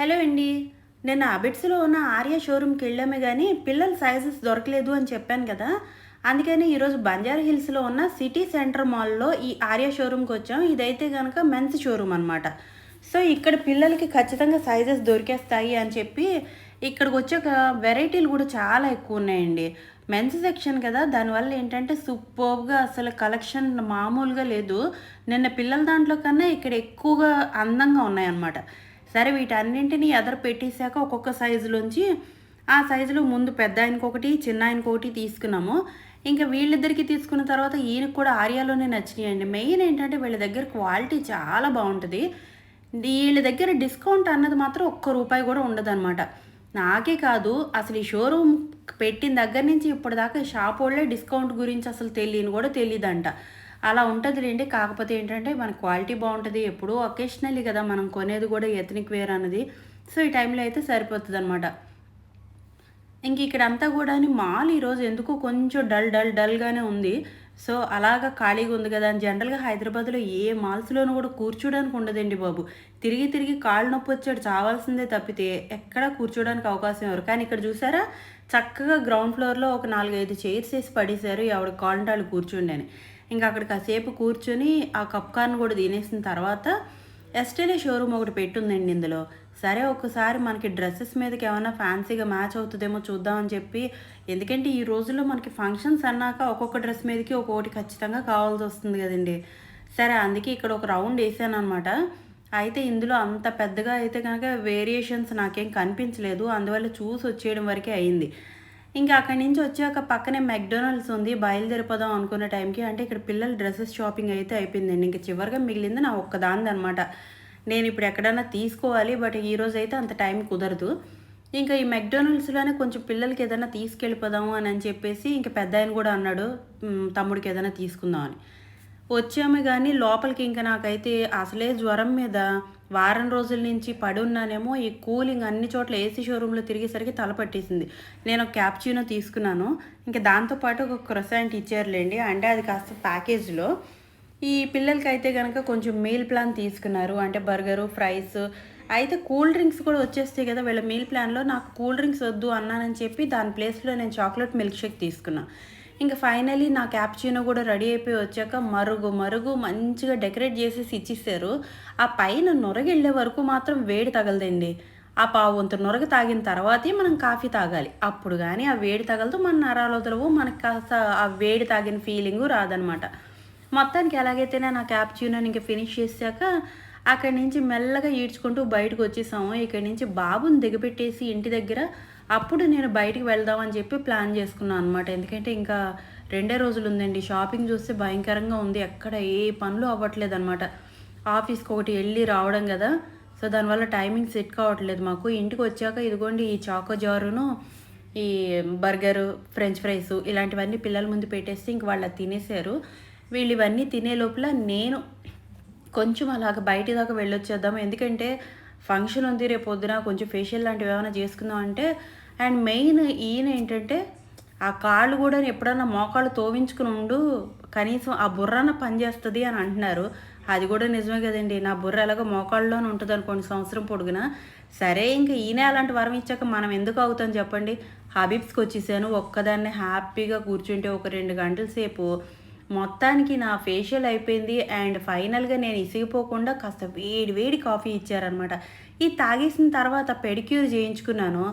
Hello అండి. నేను అబిట్స్లో ఉన్న ఆర్య షోరూమ్కి వెళ్ళామే కానీ పిల్లల సైజెస్ దొరకలేదు అని చెప్పాను కదా. అందుకని ఈరోజు బంజారా హిల్స్లో ఉన్న సిటీ సెంటర్ మాల్లో ఈ ఆర్య షోరూమ్కి వచ్చాం. ఇదైతే కనుక మెన్స్ షోరూమ్ అనమాట సో ఇక్కడ పిల్లలకి ఖచ్చితంగా సైజెస్ దొరికేస్తాయి అని చెప్పి ఇక్కడికి వచ్చాక వెరైటీలు కూడా చాలా ఎక్కువ ఉన్నాయండి. మెన్స్ సెక్షన్ కదా దానివల్ల ఏంటంటే సూపర్గా అసలు కలెక్షన్ మామూలుగా లేదు. నిన్న పిల్లల దాంట్లో కన్నా ఇక్కడ ఎక్కువగా అందంగా ఉన్నాయన్నమాట. సరే వీటన్నింటినీ ఎదర పెట్టేశాక ఒక్కొక్క సైజులోంచి ఆ సైజులో ముందు పెద్ద ఆయనకు ఒకటి చిన్న ఆయనకు ఒకటి తీసుకున్నాము. ఇంకా వీళ్ళిద్దరికి తీసుకున్న తర్వాత ఈయనకు కూడా ఆర్యాలోనే నచ్చినాయండి. మెయిన్ ఏంటంటే వీళ్ళ దగ్గర క్వాలిటీ చాలా బాగుంటుంది. వీళ్ళ దగ్గర డిస్కౌంట్ అన్నది మాత్రం ఒక్క రూపాయి కూడా ఉండదన్నమాట. నాకే కాదు అసలు ఈ షోరూమ్ పెట్టిన దగ్గర నుంచి ఇప్పటిదాకా షాప్ వాళ్ళే డిస్కౌంట్ గురించి అసలు తెలియని కూడా తెలియదంట అలా ఉంటుందిలేండి. కాకపోతే ఏంటంటే మన క్వాలిటీ బాగుంటుంది. ఎప్పుడూ ఒకేషనల్లీ కదా మనం కొనేది కూడా ఎథనిక్ వేర్ అన్నది. సో ఈ టైంలో అయితే సరిపోతుంది అనమాట ఇంక ఇక్కడ అంతా కూడా మాల్ ఈరోజు ఎందుకో కొంచెం డల్ డల్ డల్గానే ఉంది. సో అలాగా ఖాళీగా ఉంది కదా అని జనరల్గా హైదరాబాద్లో ఏ మాల్స్లోనూ కూడా కూర్చోడానికి ఉండదండి బాబు. తిరిగి తిరిగి కాళ్ళు నొప్పి వచ్చాడు. చావాల్సిందే తప్పితే ఎక్కడ కూర్చోడానికి అవకాశం ఎవరు? కానీ ఇక్కడ చూసారా? చక్కగా గ్రౌండ్ ఫ్లోర్లో ఒక నాలుగైదు చైర్స్ వేసి పడేశారు. ఎవరి కాలంటాళ్ళు కూర్చుండని. ఇంకా అక్కడ కాసేపు కూర్చొని ఆ కప్ కార్న్ కూడా తినేసిన తర్వాత ఎస్టేనే షోరూమ్ ఒకటి పెట్టుందండి ఇందులో. సరే ఒకసారి మనకి డ్రెస్సెస్ మీదకి ఏమైనా ఫ్యాన్సీగా మ్యాచ్ అవుతుందేమో చూద్దామని చెప్పి ఎందుకంటే ఈ రోజుల్లో మనకి ఫంక్షన్స్ అన్నాక ఒక్కొక్క డ్రెస్ మీదకి ఒక్కొక్కటి ఖచ్చితంగా కావాల్సి వస్తుంది కదండి. సరే అందుకే ఇక్కడ ఒక రౌండ్ వేసాను అనమాట అయితే ఇందులో అంత పెద్దగా అయితే కనుక వేరియేషన్స్ నాకేం కనిపించలేదు. అందువల్ల చూసి వచ్చేయడం వరకే అయింది. ఇంకా అక్కడి నుంచి వచ్చాక పక్కనే మెక్డొనాల్డ్స్ ఉంది. బయలుదేరిపోదాం అనుకున్న టైంకి అంటే ఇక్కడ పిల్లల డ్రెస్సెస్ షాపింగ్ అయితే అయిపోయిందండి. ఇంకా చివరిగా మిగిలింది నా ఒక్కదానిది అనమాట నేను ఇప్పుడు ఎక్కడైనా తీసుకోవాలి బట్ ఈ రోజు అయితే అంత టైం కుదరదు. ఇంకా ఈ మెక్డొనాల్డ్స్లోనే కొంచెం పిల్లలకి ఏదైనా తీసుకెళ్ళిపోదాము అని అని చెప్పేసి ఇంకా పెద్ద ఆయన కూడా అన్నాడు తమ్ముడికి ఏదైనా తీసుకుందాం అని. వచ్చాము కానీ లోపలికి ఇంకా నాకైతే అసలే జ్వరం మీద వారం రోజుల నుంచి పడి ఉన్నానేమో ఈ కూలింగ్ అన్ని చోట్ల ఏసీ షోరూంలో తిరిగేసరికి తల పట్టేసింది. నేను ఒక క్యాప్చీనో తీసుకున్నాను. ఇంకా దాంతోపాటు ఒక క్రొసాంట్ ఇచ్చారులేండి అంటే అది కాస్త ప్యాకేజ్లో. ఈ పిల్లలకి అయితే కనుక కొంచెం మీల్ ప్లాన్ తీసుకున్నారు. అంటే బర్గరు ఫ్రైస్. అయితే కూల్ డ్రింక్స్ కూడా వచ్చేస్తాయి కదా వీళ్ళ మీల్ ప్లాన్లో నాకు కూల్ డ్రింక్స్ వద్దు అన్నానని చెప్పి దాని ప్లేస్లో నేను చాక్లెట్ మిల్క్ షేక్ తీసుకున్నాను ఇంకా ఫైనలీ నా క్యాప్చినో కూడా రెడీ అయిపోయి వచ్చాక మరుగు మరుగు మంచిగా డెకరేట్ చేసేసి ఇచ్చిస్తారు ఆ పైన నొరగెళ్ళే వరకు మాత్రం వేడి తగలదండి. ఆ పావు వంతు నొరగ తాగిన తర్వాతే మనం కాఫీ తాగాలి. అప్పుడు కానీ ఆ వేడి తగలదు మన నరాలు వదలవు మనకి కాస్త ఆ వేడి తాగిన ఫీలింగు రాదనమాట. మొత్తానికి ఎలాగైతేనే నా క్యాప్చూనని ఇంకా ఫినిష్ చేశాక అక్కడి నుంచి మెల్లగా ఈడ్చుకుంటూ బయటకు వచ్చేసాము. ఇక్కడి నుంచి బాబుని దిగబెట్టేసి ఇంటి దగ్గర అప్పుడు నేను బయటికి వెళ్దామని చెప్పి ప్లాన్ చేసుకున్నాను అనమాట ఎందుకంటే ఇంకా రెండే రోజులు ఉందండి షాపింగ్ చూస్తే భయంకరంగా ఉంది. ఎక్కడ ఏ పనులు అవ్వట్లేదు అనమాట ఆఫీస్కి ఒకటి వెళ్ళి రావడం కదా. సో దానివల్ల టైమింగ్ సెట్ కావట్లేదు మాకు. ఇంటికి వచ్చాక ఇదిగోండి ఈ చాకో జారును ఈ బర్గరు ఫ్రెంచ్ ఫ్రైస్ ఇలాంటివన్నీ పిల్లల ముందు పెట్టేస్తే ఇంక వాళ్ళు తినేశారు. వీళ్ళు ఇవన్నీ తినే లోపల నేను కొంచెం అలాగ బయటి దాకా వెళ్ళొచ్చేద్దాం. ఎందుకంటే ఫంక్షన్ ఉంది రేపు పొద్దున కొంచెం ఫేషియల్ లాంటివి ఏమైనా చేసుకుందాం అంటే అండ్ మెయిన్ ఈయన ఏంటంటే ఆ కాళ్ళు కూడా ఎప్పుడన్నా మోకాళ్ళు తోవించుకుని ఉండు కనీసం ఆ బుర్రన పనిచేస్తుంది అని అంటున్నారు. అది కూడా నిజమే కదండి. నా బుర్ర ఎలాగో మోకాళ్ళలోనే ఉంటుంది అనుకోండి సంవత్సరం పొడుగున. సరే ఇంకా ఈయన అలాంటి వరం ఇచ్చాక మనం ఎందుకు అవుతాం చెప్పండి? హబీబ్స్కి వచ్చేసాను. ఒక్కదాన్నే హ్యాపీగా కూర్చుంటే ఒక రెండు గంటల సేపు మొత్తానికి నా ఫేషియల్ అయిపోయింది అండ్ ఫైనల్గా నేను ఇసిగిపోకుండా కాస్త వేడి వేడి కాఫీ ఇచ్చారనమాట ఇది తాగేసిన తర్వాత పెడిక్యూర్ చేయించుకున్నాను.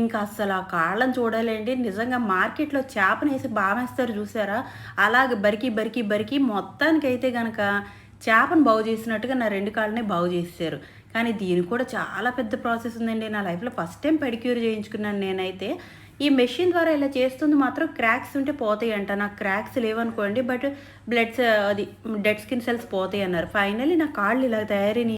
ఇంకా అస్సలు ఆ కాళ్ళని చూడాలండి. నిజంగా మార్కెట్లో చేపను వేసి బామేస్తారు చూసారా? అలాగ బరికి బరికి బరికి మొత్తానికైతే కనుక చేపను బాగు చేసినట్టుగా నా రెండు కాళ్ళనే బాగు చేశారు కానీ దీనికి కూడా చాలా పెద్ద ప్రాసెస్ ఉందండి. నా లైఫ్లో ఫస్ట్ టైం పెడిక్యూర్ చేయించుకున్నాను నేనైతే. ఈ మెషిన్ ద్వారా ఇలా చేస్తుంది మాత్రం క్రాక్స్ ఉంటే పోతాయి అంట. నాకు క్రాక్స్ లేవనుకోండి బట్ బ్లడ్స్ అది డెడ్ స్కిన్ సెల్స్ పోతాయి అన్నారు. ఫైనలీ నా కాళ్ళు ఇలా తయారైన